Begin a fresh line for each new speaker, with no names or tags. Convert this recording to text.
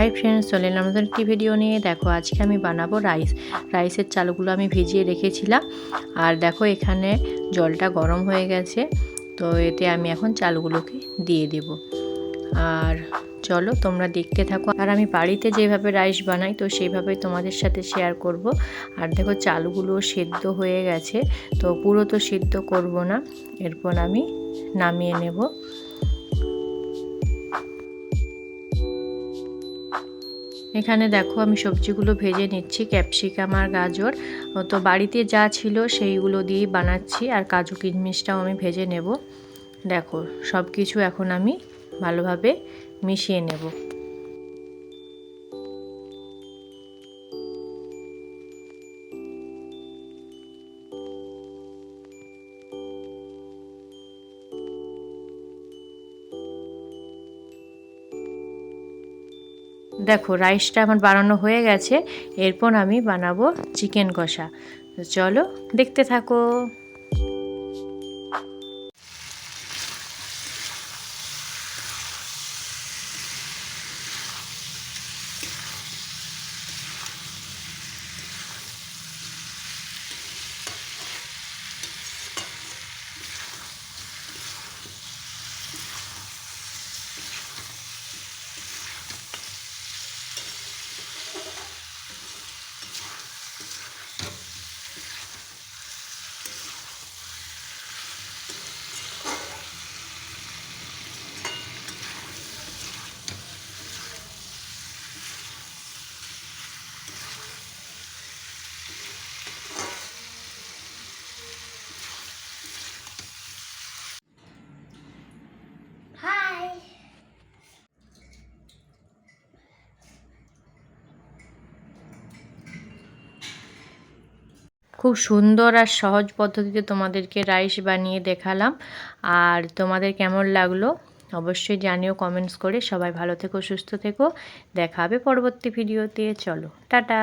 Hi friends চলে এলাম নতুন একটি ভিডিও নিয়ে। দেখো, আজকে আমি বানাবো রাইস রাইসের চালগুলো আমি ভিজিয়ে রেখেছিলাম। আর দেখো, এখানে জলটা গরম হয়ে গেছে। তো এতে আমি এখন চালগুলোকে দিয়ে দেব। আর চলো, তোমরা দেখতে থাকো। আর আমি বাড়িতে যেভাবে রাইস বানাই, তো সেইভাবে তোমাদের সাথে শেয়ার করব। আর দেখো, চালগুলো সেদ্ধ হয়ে গেছে। তো পুরো তো সেদ্ধ করব না। এরপর আমি নামিয়ে নেব। এখানে দেখো আমি সবজিগুলো ভেজে নিচ্ছি, ক্যাপসিকাম আর গাজর। তো বাড়িতে যা ছিল সেইগুলো দিয়েই বানাচ্ছি আর কাজু কিশমিশটাও আমি ভেজে নেব। দেখো সব কিছু এখন আমি ভালোভাবে মিশিয়ে নেব। দেখো রাইসটা আমার বানানো হয়ে গেছে এরপর আমি বানাবো চিকেন কষা। চলো দেখতে থাকো। খুব সুন্দর আর সহজ পদ্ধতিতে তোমাদেরকে রাইস বানিয়ে দেখালাম। আর তোমাদের কেমন লাগল অবশ্যই জানিও কমেন্টস করে। সবাই ভালো থেকো, সুস্থ থেকো। দেখা হবে পরবর্তী ভিডিওতে। চলো, টাটা।